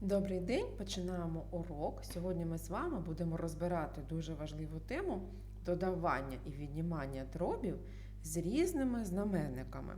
Добрий день, починаємо урок. Сьогодні ми з вами будемо розбирати дуже важливу тему додавання і віднімання дробів з різними знаменниками.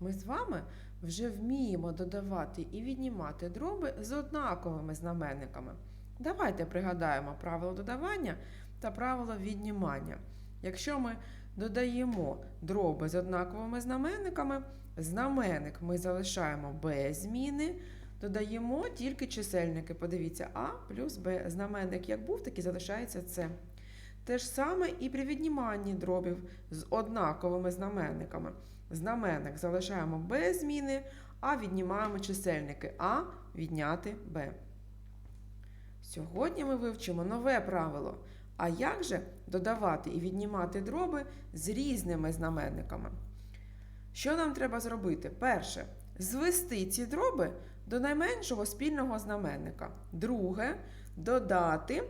Ми з вами вже вміємо додавати і віднімати дроби з однаковими знаменниками. Давайте пригадаємо правило додавання та правило віднімання. Якщо ми додаємо дроби з однаковими знаменниками, знаменник ми залишаємо без зміни. Додаємо тільки чисельники. Подивіться, А плюс Б. Знаменник як був, так і залишається С. Те ж саме і при відніманні дробів з однаковими знаменниками. Знаменник залишаємо без зміни, а віднімаємо чисельники А відняти Б. Сьогодні ми вивчимо нове правило. А як же додавати і віднімати дроби з різними знаменниками? Що нам треба зробити? Перше, звести ці дроби до найменшого спільного знаменника. Друге додати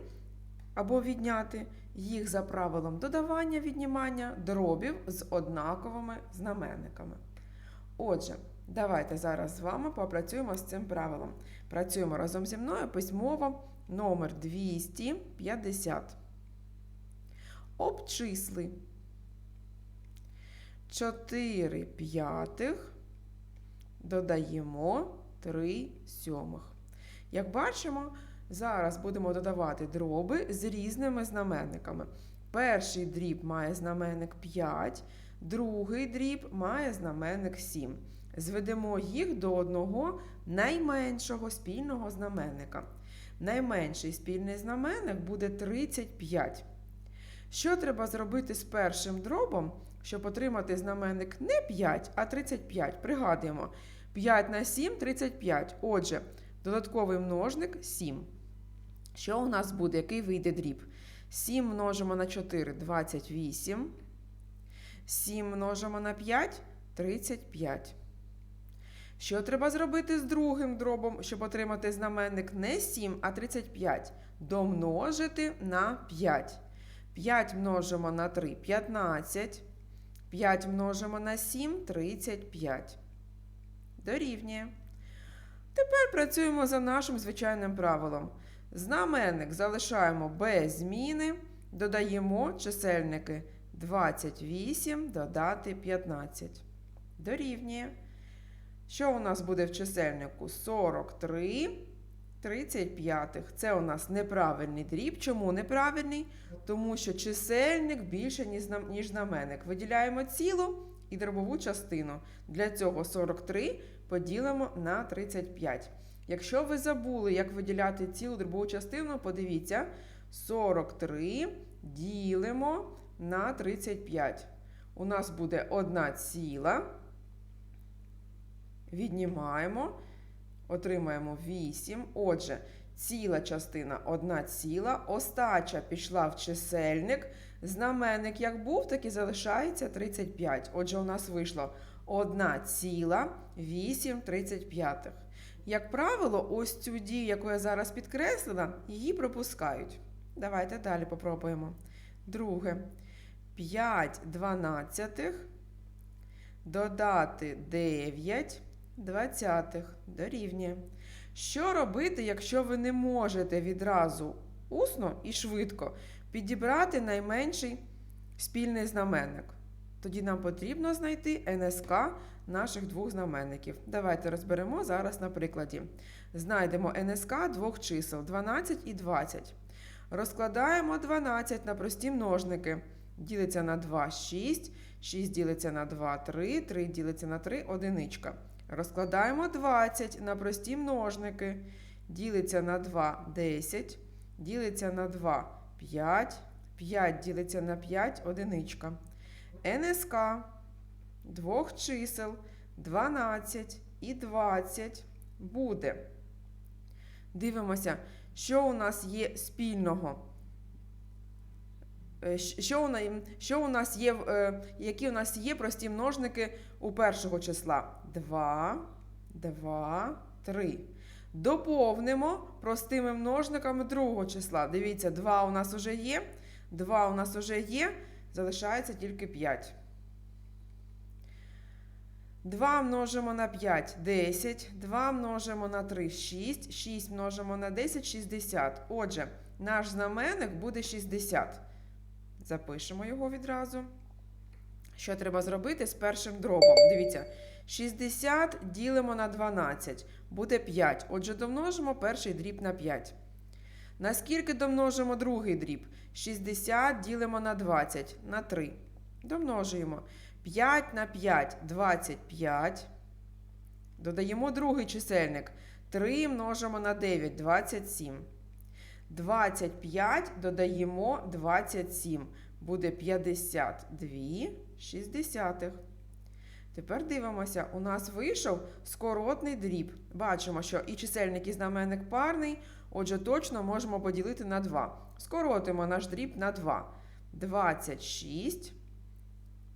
або відняти їх за правилом додавання віднімання дробів з однаковими знаменниками. Отже, давайте зараз з вами попрацюємо з цим правилом. Працюємо разом зі мною письмово номер 250. Обчисли 4 п'ятих додаємо 3 сьомих. Як бачимо, зараз будемо додавати дроби з різними знаменниками. Перший дріб має знаменник 5, другий дріб має знаменник 7. Зведемо їх до одного найменшого спільного знаменника. Найменший спільний знаменник буде 35. Що треба зробити з першим дробом, щоб отримати знаменник не 5, а 35? Пригадуємо. 5 на 7 35. Отже, додатковий множник 7. Що у нас буде? Який вийде дріб? 7 множимо на 4 28. 7 множимо на 5 35. Що треба зробити з другим дробом, щоб отримати знаменник не 7, а 35? Домножити на 5. 5 множимо на 3 15. 5 множимо на 7 35 дорівнює. Тепер працюємо за нашим звичайним правилом. Знаменник залишаємо без зміни, додаємо чисельники 28 додати 15. Дорівнює. Що у нас буде в чисельнику? 43 35. Це у нас неправильний дріб. Чому неправильний? Тому що чисельник більше, ніж знаменник. Виділяємо цілу і дробову частину. Для цього 43 поділимо на 35. Якщо ви забули, як виділяти цілу дробову частину, подивіться, 43 ділимо на 35. У нас буде 1 ціла. Віднімаємо, отримаємо 8. Отже, ціла частина 1 ціла. Остача пішла в чисельник. Знаменник як був, так і залишається 35. Отже, у нас вийшло 1 ціла 8 35. Як правило, ось цю дію, яку я зараз підкреслила, її пропускають. Давайте далі попробуємо. Друге. 5 дванадцятих додати 9 двадцятих дорівнює. Що робити, якщо ви не можете відразу усно і швидко підібрати найменший спільний знаменник? Тоді нам потрібно знайти НСК наших двох знаменників. Давайте розберемо зараз на прикладі. Знайдемо НСК двох чисел 12 і 20. Розкладаємо 12 на прості множники. Ділиться на 2 6, 6 ділиться на 2 3, 3 ділиться на 3 одиничка. Розкладаємо 20 на прості множники. Ділиться на 2 10, ділиться на 2 5, 5 ділиться на 5 одиничка. НСК двох чисел 12 і 20 буде. Дивимося, що у нас є спільного. Е, Що у, нас, що у нас є, е, які у нас є прості множники у першого числа? 2, 2, 3. Доповнимо простими множниками другого числа. Дивіться, 2 у нас вже є. 2 у нас вже є. Залишається тільки 5. 2 множимо на 5 10, 2 множимо на 3 6, 6 множимо на 10 60. Отже, наш знаменник буде 60. Запишемо його відразу. Що треба зробити з першим дробом? Дивіться, 60 ділимо на 12, буде 5. Отже, домножимо перший дріб на 5. Наскільки домножимо другий дріб? 60 ділимо на 20, на 3. Домножуємо. 5 на 5 25. Додаємо другий чисельник. 3 множимо на 9 27. 25 додаємо 27. Буде 52 60. Тепер дивимося, у нас вийшов скоротний дріб. Бачимо, що і чисельник, і знаменник парний, отже, точно можемо поділити на 2. Скоротимо наш дріб на 2. 26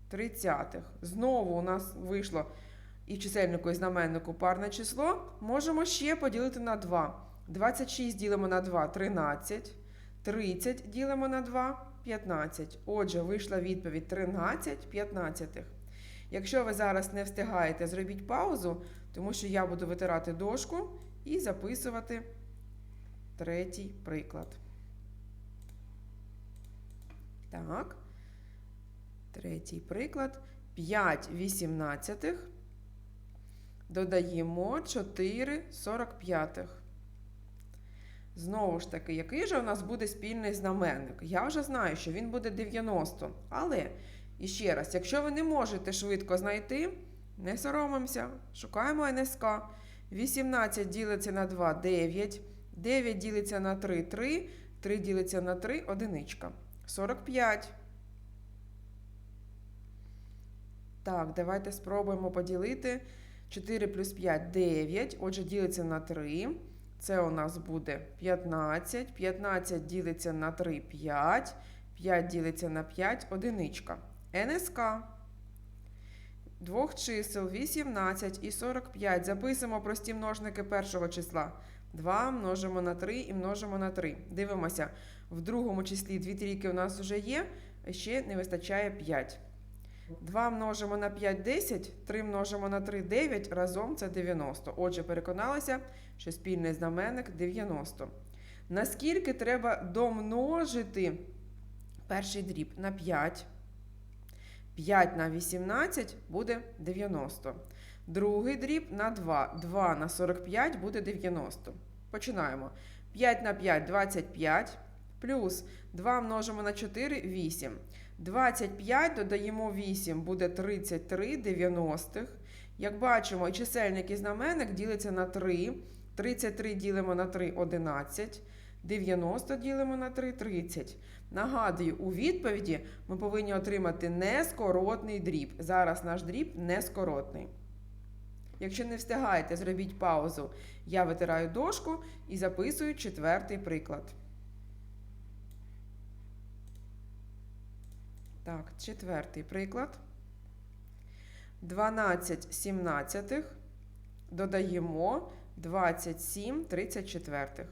тридцятих. Знову у нас вийшло і чисельнику, і знаменнику парне число. Можемо ще поділити на 2. 26 ділимо на 2 13. 30 ділимо на 2 15. Отже, вийшла відповідь 13 15. Якщо ви зараз не встигаєте, зробіть паузу, тому що я буду витирати дошку і записувати третій приклад. Так. Третій приклад. 5 вісімнадцятих. Додаємо 4 45. Знову ж таки, який же у нас буде спільний знаменник? Я вже знаю, що він буде 90. Але, і ще раз, якщо ви не можете швидко знайти, не соромимося, шукаємо НСК. 18 ділиться на 2 9. 9 ділиться на 3 3. 3 ділиться на 3 одиничка. 45. Так, давайте спробуємо поділити. 4 плюс 5 9. Отже, ділиться на 3. Це у нас буде 15. 15 ділиться на 3 5. 5 ділиться на 5 одиничка. НСК. Двох чисел 18 і 45. Записуємо прості множники першого числа. 2 множимо на 3 і множимо на 3. Дивимося, в другому числі дві трійки у нас вже є, ще не вистачає 5. 2 множимо на 5 10, 3 множимо на 3 9, разом це 90. Отже, переконалися, що спільний знаменник 90. Наскільки треба домножити перший дріб на 5? 5 на 18 буде 90. Другий дріб на 2. 2 на 45 буде 90. Починаємо. 5 на 5 25. Плюс 2 множимо на 4 8. 25 додаємо 8, буде 33 90. Як бачимо, і чисельник і знаменник ділиться на 3. 33 ділимо на 3 11. 90 ділимо на 3 30. Нагадую, у відповіді ми повинні отримати нескоротний дріб. Зараз наш дріб нескоротний. Якщо не встигаєте, зробіть паузу. Я витираю дошку і записую четвертий приклад. Так, четвертий приклад. 12 сімнадцятих додаємо 27 34.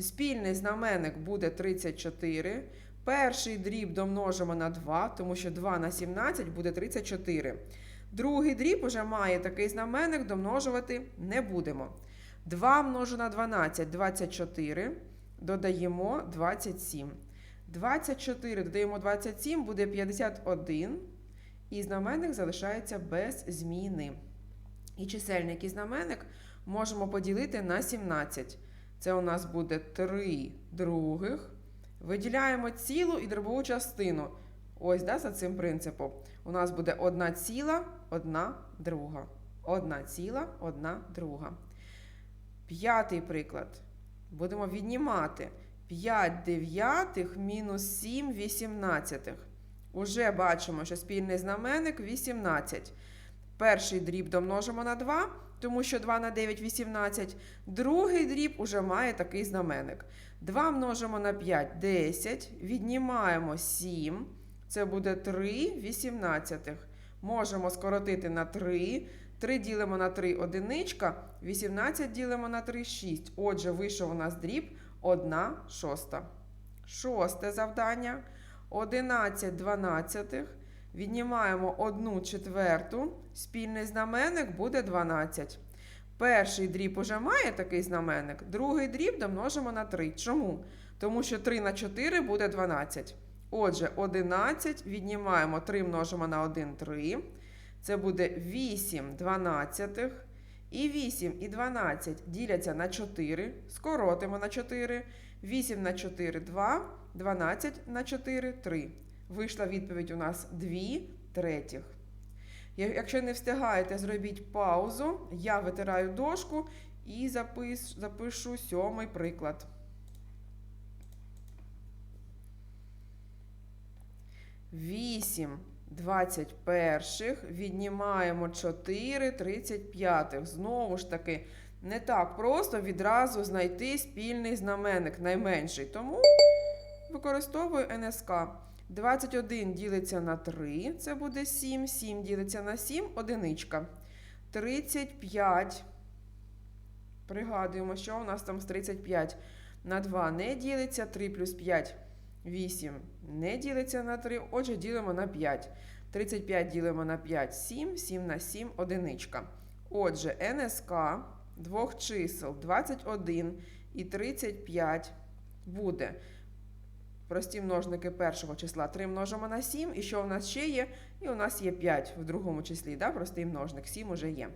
Спільний знаменник буде 34. Перший дріб домножимо на 2, тому що 2 на 17 буде 34. Другий дріб уже має такий знаменник, домножувати не будемо. 2 множу на 12 24. Додаємо 27. 24 додаємо 27, буде 51. І знаменник залишається без зміни. І чисельник і знаменник можемо поділити на 17. Це у нас буде 3 других. Виділяємо цілу і дробову частину. Ось, да, за цим принципом. У нас буде 1 ціла, 1 друга. 1 ціла, 1 друга. П'ятий приклад. Будемо віднімати. 5 дев'ятих мінус 7 вісімнадцятих. Уже бачимо, що спільний знаменник 18. Перший дріб домножимо на 2, тому що 2 на 9 18. Другий дріб уже має такий знаменник. 2 множимо на 5 10. Віднімаємо 7. Це буде 3 вісімнадцятих. Можемо скоротити на 3. 3 ділимо на 3 одиничка. 18 ділимо на 3 6. Отже, вийшов у нас дріб 1 шоста. Шосте завдання. 11 дванадцятих Віднімаємо 1 четверту. Спільний знаменник буде 12. Перший дріб уже має такий знаменник, другий дріб домножимо на 3. Чому? Тому що 3 на 4 буде 12. Отже, 11 віднімаємо 3 множимо на 1 3. Це буде 8 дванадцятих. І 8 і 12 діляться на 4. Скоротимо на 4. 8 на 4 2. 12 на 4 3. Вийшла відповідь у нас 2 третіх. Якщо не встигаєте, зробіть паузу. Я витираю дошку і запис, запишу сьомий приклад. Вісім двадцять перших віднімаємо 4 тридцять п'ятих. Знову ж таки, не так просто відразу знайти спільний знаменник найменший. Тому використовую НСК. 21 ділиться на 3, це буде 7. 7 ділиться на 7, одиничка. 35. Пригадуємо, що у нас там з 35 на 2 не ділиться. 3 плюс 5 8 не ділиться на 3. Отже, ділимо на 5. 35 ділимо на 5 7, 7 на 7 одиничка. Отже, НСК двох чисел 21 і 35 буде. Прості множники першого числа 3 множимо на 7. І що у нас ще є? І у нас є 5 в другому числі. Да? Простий множник 7 уже є.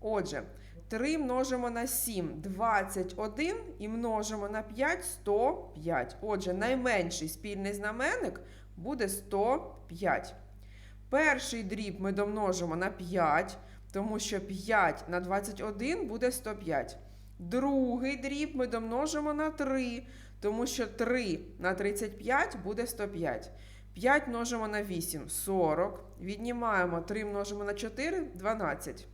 Отже, 3 множимо на 7 21 і множимо на 5 105. Отже, найменший спільний знаменник буде 105. Перший дріб ми домножимо на 5, тому що 5 на 21 буде 105. Другий дріб ми домножимо на 3, тому що 3 на 35 буде 105. 5 множимо на 8 40. Віднімаємо 3 множимо на 4 12.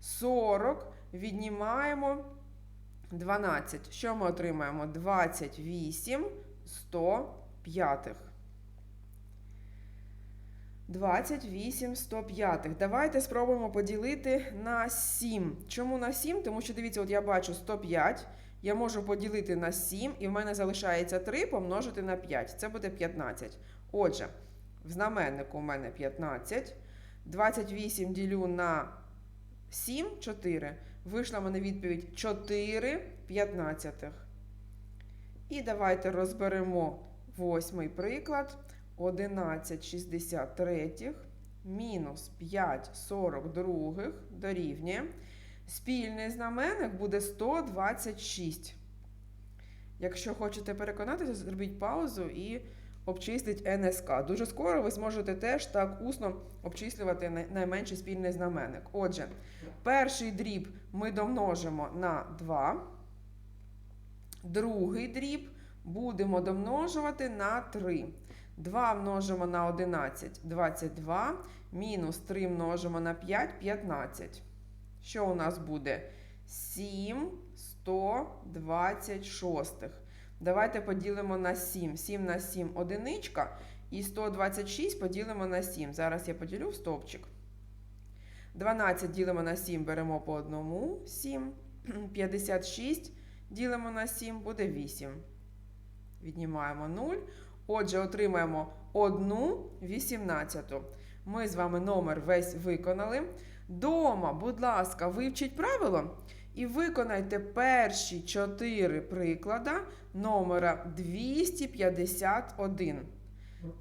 40 віднімаємо 12. Що ми отримаємо? 28 105. 28 105. Давайте спробуємо поділити на 7. Чому на 7? Тому що дивіться, от я бачу 105. Я можу поділити на 7, і в мене залишається 3 помножити на 5. Це буде 15. Отже, в знаменнику у мене 15. 28 ділю на 7 4. Вийшла мене відповідь 4 15. І давайте розберемо восьмий приклад. 11 63 мінус 5 42 дорівнює. Спільний знаменник буде 126. Якщо хочете переконатися, зробіть паузу і обчисліть НСК. Дуже скоро ви зможете теж так усно обчислювати найменший спільний знаменник. Отже, перший дріб ми домножимо на 2. Другий дріб будемо домножувати на 3. 2 множимо на 11 22. Мінус 3 множимо на 5 15. Що у нас буде? 7 126. Давайте поділимо на 7. 7 на 7 одиничка. І 126 поділимо на 7. Зараз я поділю в стовпчик. 12 ділимо на 7, беремо по одному 7. 56 ділимо на 7, буде 8. Віднімаємо 0. Отже, отримаємо 1 18. Ми з вами номер весь виконали. Дома, будь ласка, вивчіть правило і виконайте перші чотири приклада номера 251.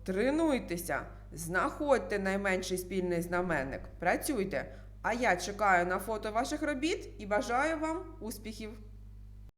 Тренуйтеся, знаходьте найменший спільний знаменник. Працюйте. А я чекаю на фото ваших робіт і бажаю вам успіхів!